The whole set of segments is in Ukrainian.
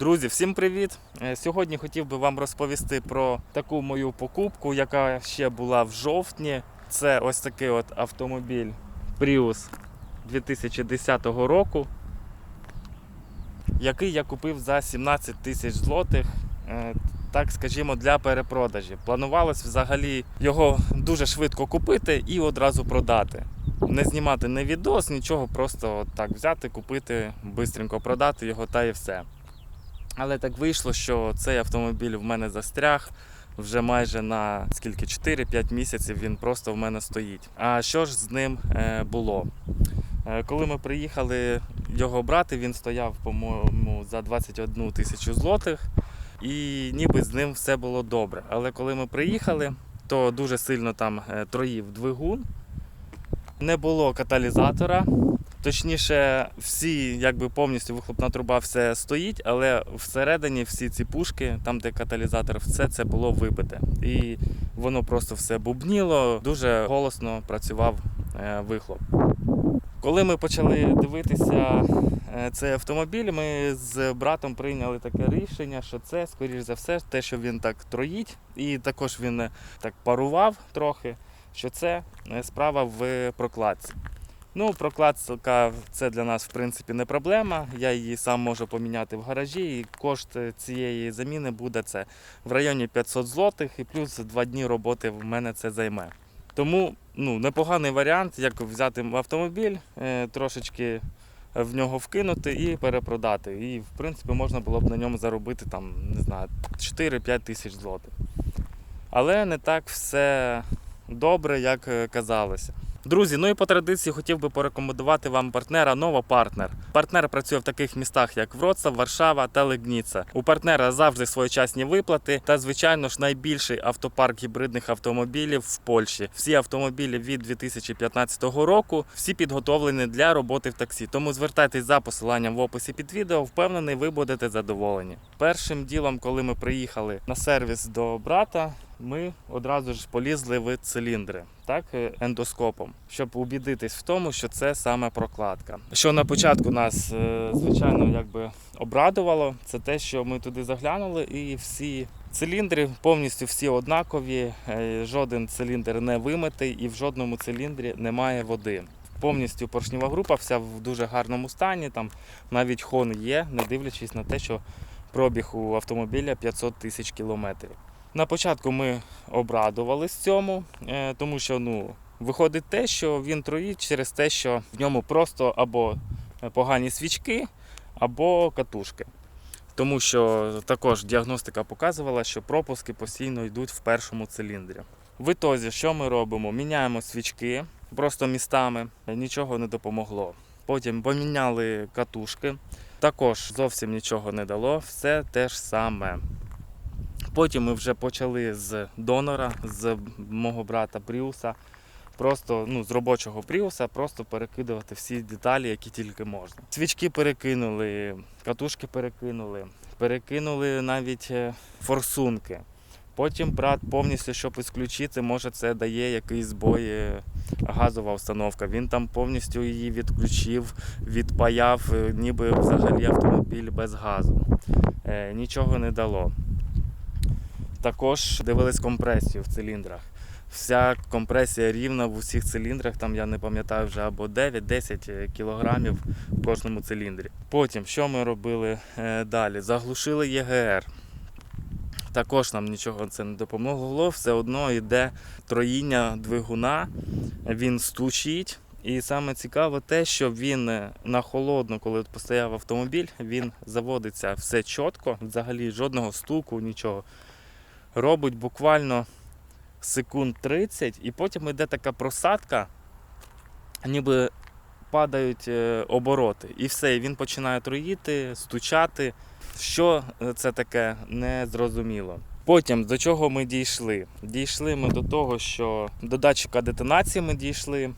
Друзі, всім привіт! Е, Сьогодні хотів би вам розповісти про таку мою покупку, яка ще була в жовтні. Це ось такий от автомобіль Prius 2010 року, який я купив за 17 тисяч злотих. е, Так скажімо, для перепродажі. Планувалось взагалі його дуже швидко купити і одразу продати. Не знімати не відос, нічого, просто так взяти, купити, швидко продати його та і все. Але так вийшло, що цей автомобіль в мене застряг вже майже на скільки 4-5 місяців він просто в мене стоїть. А що ж з ним е, було? Е, Коли ми приїхали його брати, він стояв, по-моєму, за 21 тисячу злотих, і ніби з ним все було добре. Але коли ми приїхали, то дуже сильно там е, троїв двигун, не було каталізатора. Точніше, всі, якби повністю вихлопна труба все стоїть, але всередині всі ці пушки, там де каталізатор, все це було вибите. І воно просто все бубніло, дуже голосно працював е, вихлоп. Коли ми почали дивитися е, цей автомобіль, ми з братом прийняли таке рішення, що це, скоріш за все, те, що він так троїть, і також він е, так парував трохи, що це справа в прокладці. Ну, прокладка це для нас в принципі не проблема. Я її сам можу поміняти в гаражі, і кошт цієї заміни буде це в районі 500 злотих, і плюс два дні роботи в мене це займе. Тому ну, непоганий варіант, як взяти автомобіль, е, трошечки в нього вкинути і перепродати. І в принципі можна було б на ньому заробити там, не знаю, 4-5 тисяч злотих. Але не так все добре, як е, казалося. Друзі, ну і по традиції хотів би порекомендувати вам партнера Нова Партнер. Партнер працює в таких містах, як Вроцлав, Варшава та Легніца. У партнера завжди своєчасні виплати та, звичайно ж, найбільший автопарк гібридних автомобілів в Польщі. Всі автомобілі від 2015 року, всі підготовлені для роботи в таксі. Тому звертайтесь за посиланням в описі під відео. Впевнений, ви будете задоволені. Першим ділом, коли ми приїхали на сервіс до брата, ми одразу ж полізли в циліндри, так, е, ендоскопом, щоб убідитись в тому, що це саме прокладка. Що на початку нас, е, звичайно, якби обрадувало, це те, що ми туди заглянули, і всі циліндри повністю всі однакові, е, жоден циліндр не вимитий, і в жодному циліндрі немає води. Повністю поршнева група вся в дуже гарному стані. Там навіть хон є, не дивлячись на те, що пробіг у автомобіля 500 тисяч кілометрів. На початку ми обрадувались цьому, е, тому що ну, виходить те, що він троїть через те, що в ньому просто або погані свічки, або катушки. Тому що також діагностика показувала, що пропуски постійно йдуть в першому циліндрі. В ітозі, що ми робимо? Міняємо свічки просто містами, нічого не допомогло. Потім поміняли катушки, також зовсім нічого не дало, все те ж саме. Потім ми вже почали з донора, з мого брата Пріуса, просто ну, з робочого Пріуса, просто перекидувати всі деталі, які тільки можна. Свічки перекинули, катушки перекинули, перекинули навіть е, форсунки. Потім брат повністю, щоб ісключити, може це дає якийсь збой е, газова установка. Він там повністю її відключив, відпаяв, е, ніби взагалі автомобіль без газу. Нічого не дало. Також дивились компресію в циліндрах. Вся компресія рівна в усіх циліндрах, там я не пам'ятаю вже або 9-10 кілограмів в кожному циліндрі. Потім, що ми робили е, далі? Заглушили ЄГР. Також нам нічого це не допомогло. Все одно йде троїння двигуна, він стучить. І саме цікаве те, що він е, на холодно, коли постояв автомобіль, він заводиться все чітко, взагалі жодного стуку, нічого. Робить буквально секунд 30, і потім йде така просадка, ніби падають е, обороти. І все, і він починає троїти, стучати. Що е, це таке, не зрозуміло. Потім до чого ми дійшли? Дійшли ми до того, що до датчика детонації ми дійшли,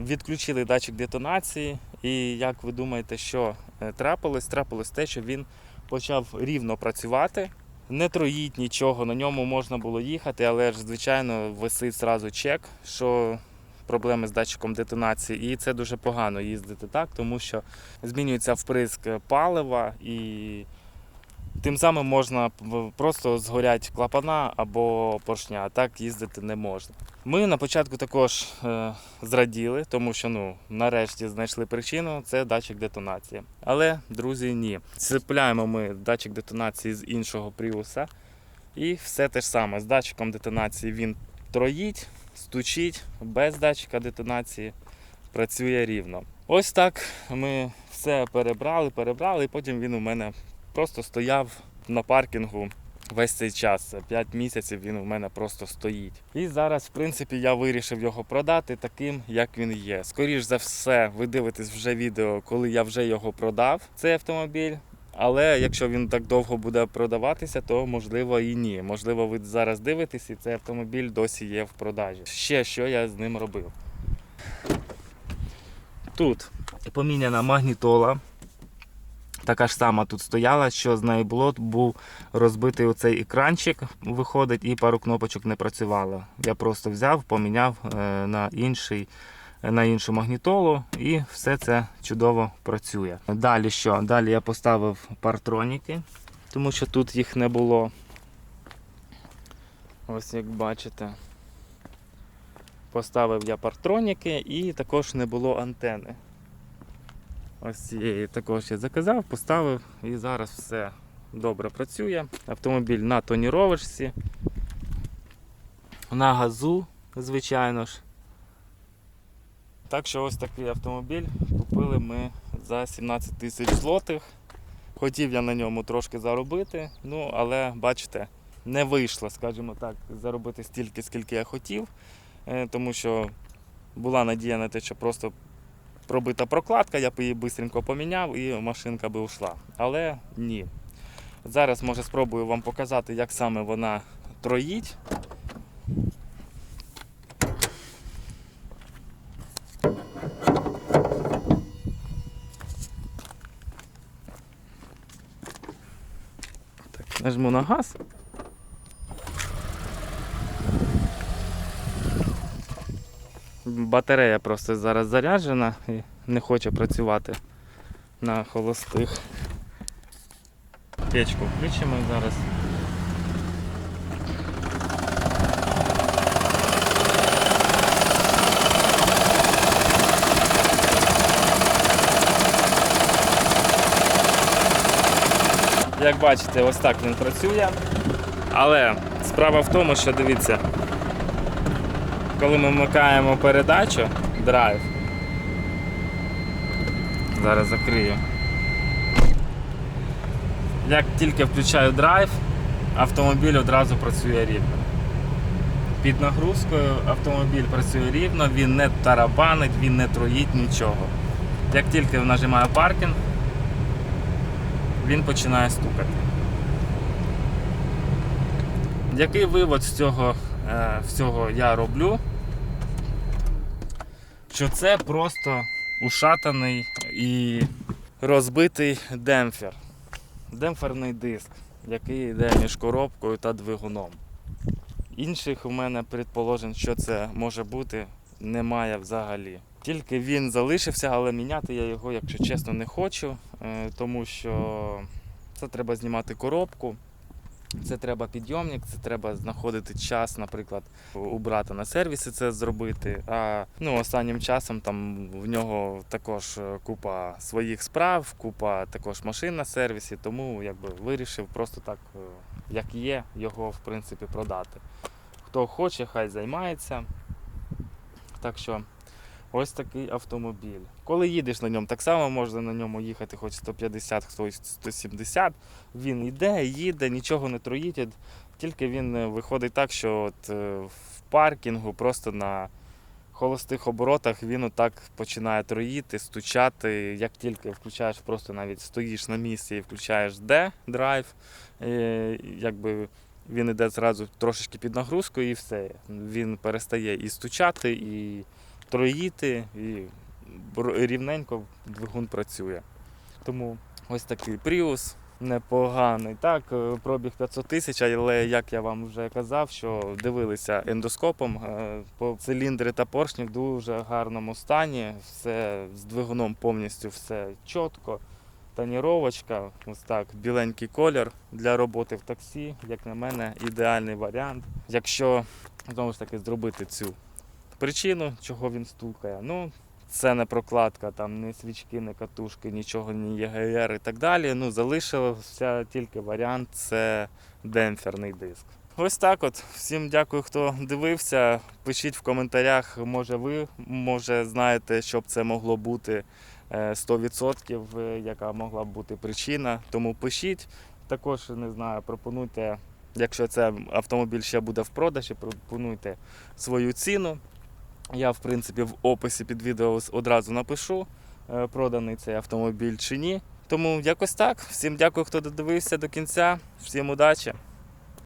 відключили датчик детонації, і як ви думаєте, що е, трапилось? Трапилось те, що він почав рівно працювати. Не троїть нічого, на ньому можна було їхати, але ж, звичайно, висить зразу чек, що проблеми з датчиком детонації, і це дуже погано їздити так, тому що змінюється вприск палива і Тим самим можна просто згорять клапана або поршня, а так їздити не можна. Ми на початку також е, зраділи, тому що ну, нарешті знайшли причину це датчик детонації. Але, друзі, ні. Цепляємо ми датчик детонації з іншого пріуса. І все те ж саме. З датчиком детонації він троїть, стучить, без датчика детонації працює рівно. Ось так ми все перебрали, перебрали, і потім він у мене просто стояв на паркінгу весь цей час. 5 місяців він у мене просто стоїть. І зараз, в принципі, я вирішив його продати таким, як він є. Скоріш за все, ви дивитесь вже відео, коли я вже його продав, цей автомобіль. Але якщо він так довго буде продаватися, то можливо і ні. Можливо, ви зараз дивитесь, і цей автомобіль досі є в продажі. Ще що я з ним робив. Тут поміняна магнітола. Така ж сама тут стояла, що з нею було, був розбитий оцей екранчик, виходить, і пару кнопочок не працювало. Я просто взяв, поміняв е, на інший. На іншу магнітолу і все це чудово працює. Далі що? Далі я поставив партроніки, тому що тут їх не було. Ось як бачите. Поставив я партроніки і також не було антени. Ось цієї також я заказав, поставив і зараз все добре працює. Автомобіль на тоніровочці, на газу, звичайно ж. Так що ось такий автомобіль купили ми за 17 тисяч злотих. Хотів я на ньому трошки заробити, ну але бачите, не вийшло, скажімо так, заробити стільки, скільки я хотів, е, тому що була надія на те, що просто пробита прокладка, я б її швидко поміняв і машинка би ушла. Але ні. Зараз може спробую вам показати, як саме вона троїть. Нажму на газ. Батарея просто зараз заряджена і не хоче працювати на холостих. Печку включимо зараз. Як бачите, ось так він працює. Але справа в тому, що дивіться, коли ми вмикаємо передачу, драйв. Зараз закрию. Як тільки включаю драйв, автомобіль одразу працює рівно. Під нагрузкою автомобіль працює рівно, він не тарабанить, він не троїть нічого. Як тільки нажимаю паркінг, він починає стукати. Який вивод з цього е, всього я роблю? Що це просто ушатаний і розбитий демпфер. Демпферний диск, який йде між коробкою та двигуном. Інших у мене предположень, що це може бути, немає взагалі. Тільки він залишився, але міняти я його, якщо чесно, не хочу, е, тому що це треба знімати коробку. Це треба підйомник, це треба знаходити час, наприклад, у брата на сервісі це зробити. А ну, останнім часом там в нього також е, купа своїх справ, купа також машин на сервісі, тому якби вирішив просто так, е, як є, його в принципі продати. Хто хоче, хай займається. Так що ось такий автомобіль. Коли їдеш на ньому, так само можна на ньому їхати хоч 150, хтось 170. Він йде, їде, нічого не троїть. Тільки він е, виходить так, що от е, в паркінгу просто на холостих оборотах він отак починає троїти, стучати. Як тільки включаєш, просто навіть стоїш на місці і включаєш D драйв, е, якби він іде зразу трошечки під нагрузкою і все. Він перестає і стучати, і троїти, і рівненько двигун працює. Тому ось такий Prius непоганий. Так, е, пробіг 500 тисяч, але як я вам вже казав, що дивилися ендоскопом, е, по циліндри та поршні в дуже гарному стані, все з двигуном повністю все чітко. Тоніровочка, ось так, біленький колір для роботи в таксі, як на мене, ідеальний варіант. Якщо знову ж таки зробити цю причину, чого він стукає, ну це не прокладка, там ні свічки, ні катушки, нічого, ні ЄГР і так далі. Ну, залишився тільки варіант це демпферний диск. Ось так от. Всім дякую, хто дивився. Пишіть в коментарях, може ви може знаєте, що б це могло бути е, 100%, е, яка могла б бути причина. Тому пишіть. Також не знаю, пропонуйте, якщо це автомобіль ще буде в продажі, пропонуйте свою ціну. Я, в принципі, в описі під відео одразу напишу, е, проданий цей автомобіль чи ні. Тому якось так. Всім дякую, хто додивився до кінця. Всім удачі!